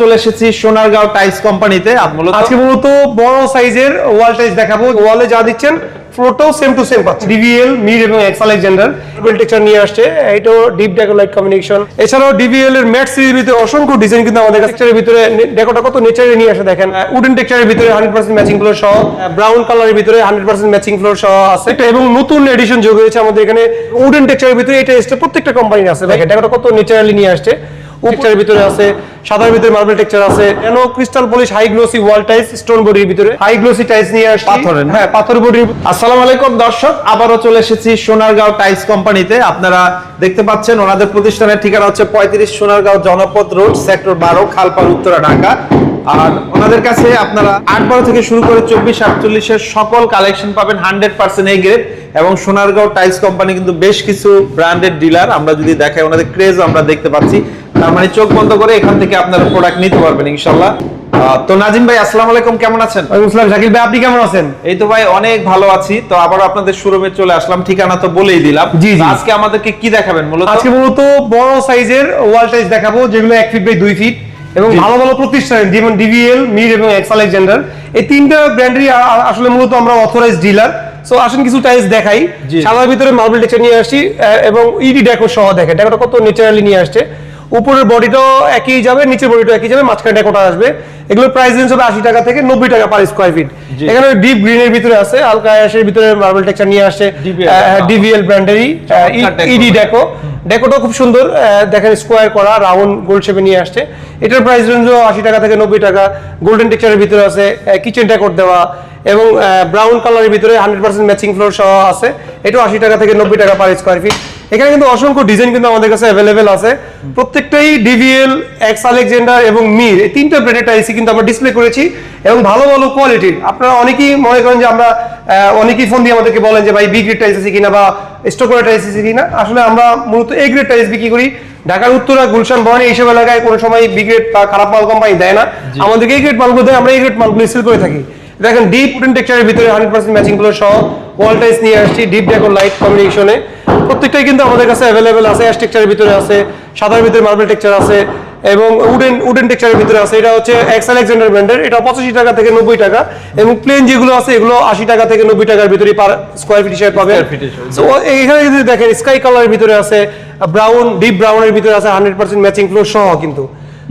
চলে এসেছি সোনারগাঁও টাইলস কোম্পানিতে। আজকে মূলত বড় সাইজের ওয়াল টাইস দেখাবো। ওয়ালে যা দিচ্ছেন ফ্লোরটাও সেম টু সেম পাচ্ছে ডিভিএল মিড এবং এক্স আলেকজান্ডার টেক্সচার নিয়ে আসছে এটাও ডিপ ডেকোলাইট কম্বিনেশন এছাড়াও ডিভিএল এর ম্যাট সিরিজের ভিতরে অসংখ্য ডিজাইন কিন্তু আমাদের টেক্সচারের ভিতরে ডেকোটা কত নেচারে নিয়ে আসে দেখেন। উডেন টেক্সচারের ভিতরে হান্ড্রেড পার্সেন্ট ম্যাচিং ফ্লোর সহ ব্রাউন কালারের ভিতরে হান্ড্রেড পার্সেন্ট ম্যাচিং ফ্লোর সহ আছে। এটা এবং নতুন এডিশন যোগ হয়েছে আমাদের এখানে উডেন টেক্সচারের ভিতরে। এটা এসছে প্রত্যেকটা কোম্পানি আছে। দেখেন ডেকোটা কত নেচারালি নিয়ে আসছে। টেক্সচারের ভিতরে আছে সাদার ভিতরে মার্বেল টেক্সচার আছে এনো crystal polish high glossy wall tiles stone বডির ভিতরে হাই গ্লোসি টাইলস নিয়ে আসছি। পাথরের হ্যাঁ পাথর বডির আসসালামু আলাইকুম দর্শক আবারও চলে এসেছি সোনারগাঁও টাইলস কোম্পানিতে আপনারা দেখতে পাচ্ছেন ওনাদের প্রতিষ্ঠানের ঠিকানা হচ্ছে পঁয়ত্রিশ সোনারগাঁও জনপদ রোড সেক্টর বারো খালপাড় উত্তরা ঢাকা। আর ওনাদের কাছে আপনারা আট বারো থেকে শুরু করে চব্বিশ আটচল্লিশের সকল কালেকশন পাবেন হান্ড্রেড পার্সেন্ট এই গ্রেড এবং সোনারগাঁও টাইলস কোম্পানি কিন্তু বেশ কিছু ব্র্যান্ডেড ডিলার আমরা যদি দেখাই ওনাদের ক্রেজ আমরা দেখতে পাচ্ছি। তার মানে চোখ বন্ধ করে এখান থেকে আপনারা প্রোডাক্ট নিতে পারবেন ইনশাল্লাহ তো নাজিম ভাই আসসালামু আলাইকুম কেমন আছেন? আসসালাম শাকিল ভাই আপনি কেমন আছেন? এই তো ভাই অনেক ভালো আছি। তো আবার আপনাদের শোরুমে চলে আসলাম ঠিকানা তো বলেই দিলাম। আজকে আমাদেরকে কি দেখাবেন মূলত আজকে মূলত বড় সাইজের ওয়াল টাইলস দেখাবো যেগুলো এক ফিট বাই দুই ফিট এবং। ভালো ভালো প্রতিষ্ঠান যেমন ডিভিএল মির এবং এক্স আলেকজান্ডার এই তিনটা ব্র্যান্ডেরই আসলে মূলত আমরা অথরাইজ ডিলার সো আসেন কিছু টাইলস দেখাই। সাদার ভিতরে মার্বেল টেক্সচার নিয়ে আসছি এবং ইডি ডেকো সহ দেখে ডেকোটা কত ন্যাচারালি নিয়ে আসছে উপরের বডিটাও একই যাবে নিচের বডিটাও একই যাবে মাঝখানে ডেকোটা আসবে এগুলোর প্রাইস রেঞ্জ হবে আশি টাকা থেকে নব্বই টাকা পার স্কোয়ার ফিট। এখানে ডিপ গ্রিনের ভিতরে আছে হালকা অ্যাশের ভিতরে মার্বেল টেক্সচার নিয়ে DBL ডিভিএল ব্র্যান্ডেরই ইডি ডেকো ডেকোটা খুব সুন্দর দেখেন স্কোয়ার করা রাউন্ড গোল্ড শেপে নিয়ে আসছে। এটার প্রাইস রেঞ্জও আশি টাকা থেকে নব্বই টাকা। গোল্ডেন টেক্সচারের ভিতরে আছে কিচেন ডেকোর দেওয়া এবং ব্রাউন কালারের ভিতরে হান্ড্রেড পার্সেন্ট ম্যাচিং ফ্লোর সহ আছে। এটাও আশি টাকা থেকে নব্বই টাকা পার স্কোয়ার ফিট এখানে কিন্তু অসংখ্য ডিজাইন কিন্তু আমাদের কাছে অ্যাভেলেবেল আছে। প্রত্যেকটাই ডিভিএল এক্স আলেকজান্ডার এবং মির এই তিনটা ব্র্যান্ডের টাইসি কিন্তু আমরা ডিসপ্লে করেছি এবং ভালো ভালো কোয়ালিটির আপনারা অনেকেই মনে করেন যে আমরা অনেকেই ফোন দিয়ে আমাদেরকে বলেন যে ভাই বি গ্রেড টাইলস আছে কিনা বা স্টক করা টাইলস আছে কিনা। আসলে আমরা মূলত এ গ্রেড টাইলস বিক্রি করি। ঢাকার উত্তরা গুলশান বহনে এইসব এলাকায় কোনো সময় বি গ্রেড বা খারাপ মাল কোম্পানি দেয় না। আমাদেরকে এই গ্রেড মালগুলো দেয় আমরা এই গ্রেড মালগুলো সেল করে থাকি। দেখেন ডিপ উডেন টেক্সচারের ভিতরে হান্ড্রেড পার্সেন্ট ম্যাচিংগুলো সহ ওয়াল টাইলস নিয়ে আসছি ডিপ ডেকো লাইট কম্বিনেশনে প্রত্যেকটাই কিন্তু আমাদের কাছে অ্যাভেলেবেল আছে অ্যাশ টেক্সচারের ভিতরে আছে সাদার ভিতরে মার্বেল টেক্সচার আছে এবং উডেন উডেন টেক্সচারের ভিতরে আছে। এটা হচ্ছে এক্স আলেকজান্ডার ব্র্যান্ডের এটা পঁচাশি টাকা থেকে নব্বই টাকা এবং প্লেন যেগুলো আছে এগুলো আশি টাকা থেকে নব্বই টাকার ভিতরে পার স্কোয়ার ফিট হিসেবে। So, এখানে যদি দেখেন স্কাই কালারের ভিতরে আছে ব্রাউন ডিপ ব্রাউনের ভিতরে আছে হান্ড্রেড পার্সেন্ট ম্যাচিং ফ্লোর সহ কিন্তু।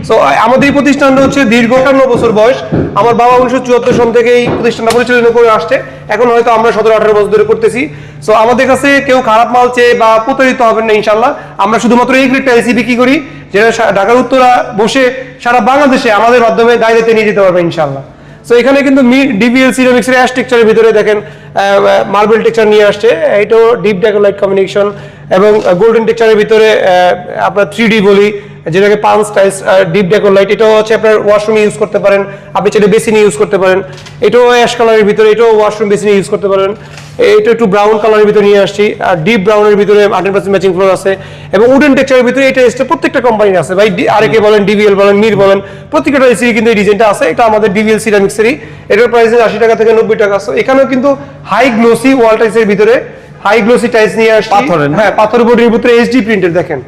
সো আমাদের এই প্রতিষ্ঠানটা হচ্ছে দীর্ঘ আটান্ন বছর বয়স। আমার বাবা উনিশশো চুয়াত্তর সন থেকে এই প্রতিষ্ঠানটা পরিচালনা করে আসছে। এখন হয়তো আমরা সতেরো আঠারো বছর ধরে করতেছি। সো আমাদের কাছে কেউ খারাপ মাল চেয়ে বা প্রতারিত হবেন না ইনশাল্লাহ আমরা শুধুমাত্র এই গ্রেডটা এসি বিক্রি করি, যেটা ঢাকার উত্তরা বসে সারা বাংলাদেশে আমাদের মাধ্যমে দায়িত্বে নিয়ে যেতে পারবে ইনশাল্লাহ সো এখানে কিন্তু ডিবিএল সিরামিক্সের অ্যাশ টেকচারের ভিতরে দেখেন মার্বেল টেকচার নিয়ে আসছে। এটাও ডিপ ডেকোলাইট কমিউনিকেশন এবং গোল্ডেন টেকচারের ভিতরে আপনার থ্রি বলি যেটাকে পাঁচ টাইস ডিপ ডেকোলাইট এটাও হচ্ছে আপনার ওয়াশরুমে ইউজ করতে পারেন। আপনি চাইলে বেসিনে ইউজ করতে পারেন। এটাও অ্যাশ কালারের ভিতরে, এটাও ওয়াশরুম বেসিনে ইউজ করতে পারেন। এটা একটু ব্রাউন কালারের ভিতরে নিয়ে আসছি। আর ডিপ ব্রাউনের ভিতরে হান্ড্রেড পার্সেন্ট ম্যাচিং ফ্লোর আছে। এবং উডেন টেক্সচারের ভিতরে এটা এসছে প্রত্যেকটা কোম্পানির আছে। ভাই আরেকে বলেন ডিভিএল বলেন মির বলেন, প্রত্যেকটা এসি কিন্তু এই ডিজাইনটা আছে। এটা আমাদের ডিভিএল সিরামিক্সেরই এটার প্রাইস আশি টাকা থেকে নব্বই টাকা। আছে এখানেও কিন্তু হাই গ্লোসি ওয়াল টাইসের ভিতরে হাই গ্লোসি টাইলস নিয়ে আসছি। পাথরের হ্যাঁ পাথর বডির ভিতরে এইচডি প্রিন্টের দেখেন।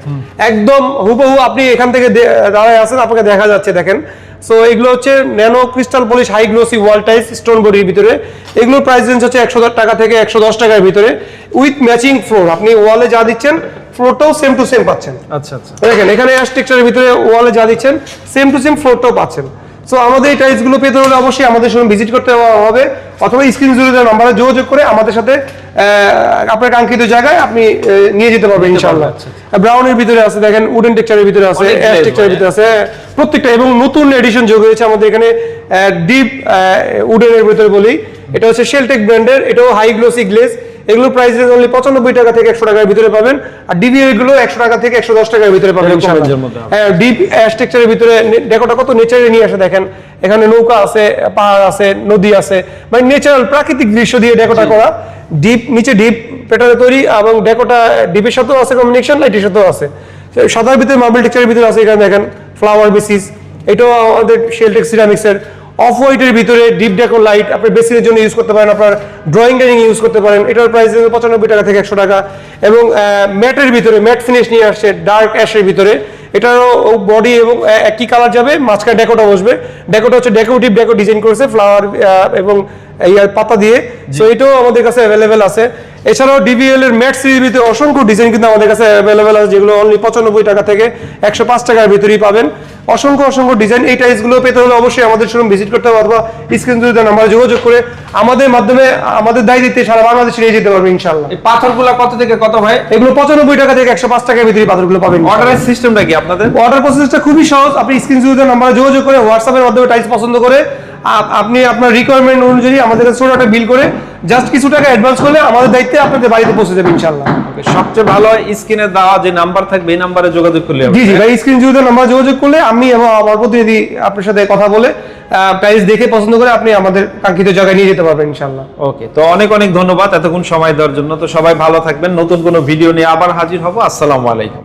একদম হুবহু আপনি এখান থেকে দাঁড়ায় আছেন আপনাকে দেখা যাচ্ছে দেখেন। সো এগুলো হচ্ছে nano crystal polish high glossy wall tiles stone বডির ভিতরে। এগুলোর প্রাইস রেঞ্জ হচ্ছে একশো টাকা থেকে একশো দশ টাকার ভিতরে। উইথ ম্যাচিং ফ্লোর আপনি ওয়ালে যা দিচ্ছেন ফ্লোরটাও সেম টু সেম পাচ্ছেন। আচ্ছা আচ্ছা। দেখেন এখানে টেক্সচারের ভিতরে ওয়ালে যা দিচ্ছেন সেম টু সেম ফ্লোরটাও পাচ্ছেন। সো আমাদের এই টাইলসগুলো পেতে হলে অবশ্যই আমাদের সঙ্গে ভিজিট করতে হবে। অথবা স্ক্রিন জুড়ে দেওয়া নাম্বারে যোগাযোগ করে আমাদের সাথে আপনার কাঙ্ক্ষিত জায়গায় আপনি নিয়ে যেতে পারবেন ইনশাআল্লাহ। আচ্ছা, ব্রাউনের ভিতরে আছে দেখেন উডেন টেক্সচারের ভিতরে আছে অ্যাশ টেক্সচারের ভিতরে আছে প্রত্যেকটা এবং নতুন এডিশন যোগ হয়েছে আমাদের এখানে ডিপ উডেনের ভিতরে বলি। এটা হচ্ছে শেলটেক ব্র্যান্ডের এটাও হাই গ্লোসি গ্লেজ এগুলোর প্রাইস রেঞ্জ অনলি পঁচানব্বই টাকা থেকে একশো টাকার ভিতরে পাবেন। আর ডিবিএ গুলো একশো টাকা থেকে একশো দশ টাকার ভিতরে পাবেন হ্যাঁ ডিপ স্ট্রাকচারের ভিতরে ডেকোটা কত নেচারে নিয়ে আসে দেখেন। এখানে নৌকা আছে পাহাড় আছে নদী আছে। মানে ন্যাচারাল প্রাকৃতিক দৃশ্য দিয়ে ডেকোটা করা। ডিপ নিচে ডিপ পেটারে তৈরি এবং ডেকোটা ডিপের সাথেও আছে কম্বিনেশন লাইটের সাথেও আছে। সাদার ভিতরে মার্বেল টেক্সচারের ভিতরে আছে এখানে দেখেন ফ্লাওয়ার বেসিস এটাও আমাদের শেলটেক সিরামিক্সের অফ হোয়াইটের ভিতরে ডিপ ডেকোর লাইট আপনি বেসিনের জন্য ইউজ করতে পারেন আপনার ড্রয়িং ডাইনিং ইউজ করতে পারেন। এটার প্রাইস পঁচানব্বই টাকা থেকে একশো টাকা। এবং ম্যাটের ভিতরে ম্যাট ফিনিশ নিয়ে আসছে ডার্ক অ্যাশের ভিতরে। এটারও বডি এবং একই কালার যাবে মাঝখানে ডেকোটা বসবে। ডেকোটা হচ্ছে ডেকোরেটিভ ডেকো ডিজাইন করেছে ফ্লাওয়ার এবং এই পাতা দিয়ে। সো এটাও আমাদের কাছে অ্যাভেলেবেল আছে। এছাড়াও ডিবিএল এর ম্যাট সিরিজ ভিতরে অসংখ্য ডিজাইন কিন্তু আমাদের কাছে অ্যাভেলেবেল আছে যেগুলো অনলি পঁচানব্বই টাকা থেকে একশো পাঁচ টাকার ভিতরেই পাবেন। অসংখ্য অসংখ্য ডিজাইন এই টাইপসগুলো পেতে হলে অবশ্যই আমাদের শোরুম ভিজিট করতে হবে অথবা স্ক্রিন যদি দেন আমরা যোগাযোগ করে আমাদের মাধ্যমে আমাদের দায় দিতে সারা বাংলাদেশে নিয়ে যেতে পারবে ইনশাল্লাহ এই পাথরগুলো কত থেকে কত হয় এগুলো পঁচানব্বই টাকা থেকে একশো পাঁচ টাকার ভিতরে পাথরগুলো পাবেন অর্ডারের সিস্টেমটা কি আপনাদের? অর্ডার প্রসেসটা খুবই সহজ আপনি স্ক্রিন যদি দেন আমরা যোগাযোগ করে হোয়াটসঅ্যাপের মাধ্যমে টাইলস পছন্দ করে আপনি আপনার রিকোয়ারমেন্ট অনুযায়ী আমাদের কাছে ছোট একটা বিল করে জাস্ট কিছু টাকা অ্যাডভান্স করলে আমাদের দায়িত্বে আপনাদের বাড়িতে পৌঁছে যাবে ইনশাল্লাহ সবচেয়ে ভালো স্ক্রিনে দেওয়া যে নাম্বার থাকবে এই নাম্বারে যোগাযোগ করলে জি জি ভাই স্ক্রিন শুরুতে নাম্বার যোগাযোগ করলে আমি এবং আমার প্রতিনিধি আপনার সাথে কথা বলে প্রাইস দেখে পছন্দ করে আপনি আমাদের কাঙ্ক্ষিত জায়গায় নিয়ে যেতে পারবেন ইনশাল্লাহ ওকে তো অনেক অনেক ধন্যবাদ এতক্ষণ সময় দেওয়ার জন্য। তো সবাই ভালো থাকবেন নতুন কোনো ভিডিও নিয়ে আবার হাজির হব। আসসালামু আলাইকুম।